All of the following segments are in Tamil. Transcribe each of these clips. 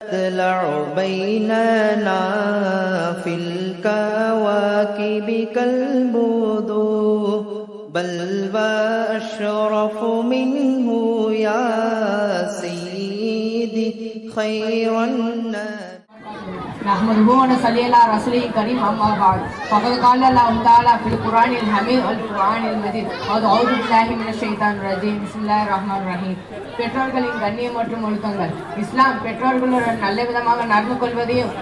تطلع بيننا في الكواكب كالبدور بل وأشرف منه يا سيدي خير الناس. نحمده ونصلي على رسوله الكريم أما بعد فقد قال الله تعالى في القرآن الحميد والقرآن المجيد أعوذ بالله من الشيطان الرجيم بسم الله الرحمن الرحيم பெற்றோர்களின் கண்ணியம் மற்றும் ஒழுக்கங்கள் இஸ்லாம் பெற்றோர்களுடன் நல்ல விதமாக நடந்து கொள்வதையும்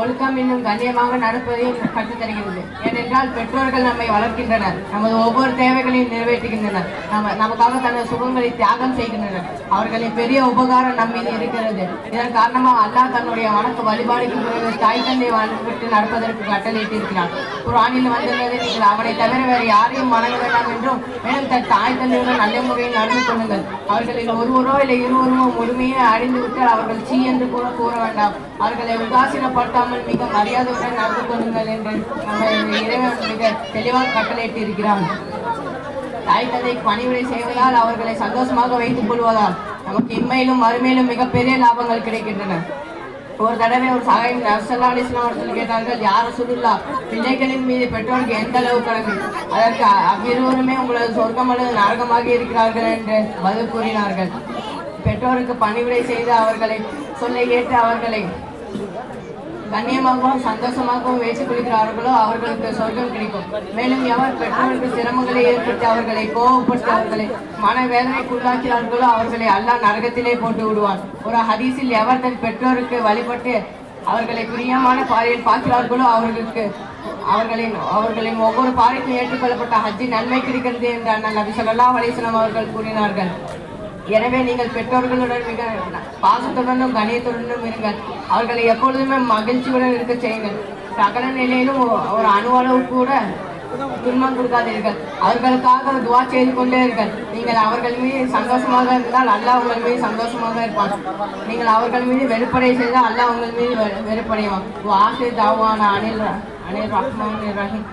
ஒழுக்கம் இன்னும் கண்ணியமாக நடப்பதையும் கற்றுத்தருகிறது ஏனென்றால் பெற்றோர்கள் நம்மை வளர்க்கின்றனர். நமது ஒவ்வொரு தேவைகளையும் நிறைவேற்றுகின்றனர். நம்ம நமக்காக தனது சுகங்களை தியாகம் செய்கின்றனர். அவர்களின் பெரிய உபகாரம் நம்ம இருக்கிறது. இதன் காரணமாக அல்லாஹ் தன்னுடைய வணக்க வழிபாடுக்கு பிறகு தாய் தந்தை விட்டு நடப்பதற்கு கட்டளையிட்டிருக்கிறார். குரானில் வந்துள்ளது நீங்கள் அவனை தவிர வேறு யாரையும் வணங்க வேண்டாம் என்றும் மேலும் தன் தாய் தந்தையுடன் நல்ல முறையில் நடந்து கொள்ளுங்கள். அவர்களில் ஒருவரோ இல்லை இருவருமோ முழுமையை அடைந்து விட்டால் அவர்கள் சீ என்று கூட கூற வேண்டாம். அவர்களை இல்லாமல் மிக மரியாதையுடன் நடந்து கொள்ளுங்கள் என்று நம்ம இறைவன் மிக தெளிவாக கட்டளையிட்டு இருக்கிறான் தாய் தந்தை பணிவிடை செய்வதால் அவர்களை சந்தோஷமாக வைத்துக் கொள்வதால் நமக்கு இம்மையிலும் மறுமையிலும் மிகப்பெரிய லாபங்கள் கிடைக்கின்றன. ஒரு தடவை ஒரு சகாயம் நர்சல்லா அலிஸ்லாம் அவர்கள் கேட்டார்கள் யார் சுருல்லா பிள்ளைகளின் மீது பெற்றோருக்கு எந்த அளவு கடமை? அதற்கு அவ்விருவருமே உங்களது சொர்க்கம் அல்லது நரகமாக இருக்கிறார்கள் என்று பதில் கூறினார்கள். பெற்றோருக்கு பணிவிடை செய்து அவர்களை சொல்லை கேட்டு அவர்களை கண்ணியமாகவும் சந்தோஷமாகவும் வைத்துக் குளிக்கிறார்களோ அவர்களுக்கு சொர்க்கம் கிடைக்கும். மேலும் எவர் பெற்றோருக்கு சிரமங்களை ஏற்படுத்தி அவர்களை கோபப்பட்டு அவர்களை மனவேதனைக்குள்ளாக்கிறார்களோ அவர்களை அல்லாஹ் நரகத்திலே போட்டு விடுவான். ஒரு ஹதீஸில் எவர் தன் பெற்றோருக்கு வழிபட்டு அவர்களை பிரியமான பாறையில் பார்க்கிறார்களோ அவர்களுக்கு அவர்களின் அவர்களின் ஒவ்வொரு பாறைக்கும் ஏற்றுக்கொள்ளப்பட்ட ஹஜ்ஜி நன்மை கிடைக்கிறது என்று அண்ணன் நபி சொல்லா வலைசனம் அவர்கள் கூறினார்கள். எனவே நீங்கள் பெற்றோர்களுடன் மிக பாசத்துடனும் கணியத்துடனும் இருங்கள். அவர்களை எப்பொழுதுமே மகிழ்ச்சியுடன் இருக்க செய்யுங்கள். சகல நிலையிலும் ஒரு அணுவளவு கூட துன்பம் கொடுக்காதீர்கள். அவர்களுக்காக துவா செய்து கொண்டே இருங்கள். நீங்கள் அவர்கள் மீது சந்தோஷமாக இருந்தால் அல்லாஹ் உங்கள் மீது சந்தோஷமாக இருப்பான். நீங்கள் அவர்கள் மீது வெறுப்படை செய்தால் அல்லாஹ் உங்கள் மீது வெ- வெறுப்படைவான். வாசி தாவான அனில் அனில் ரஹ்மான் ரஹீம்.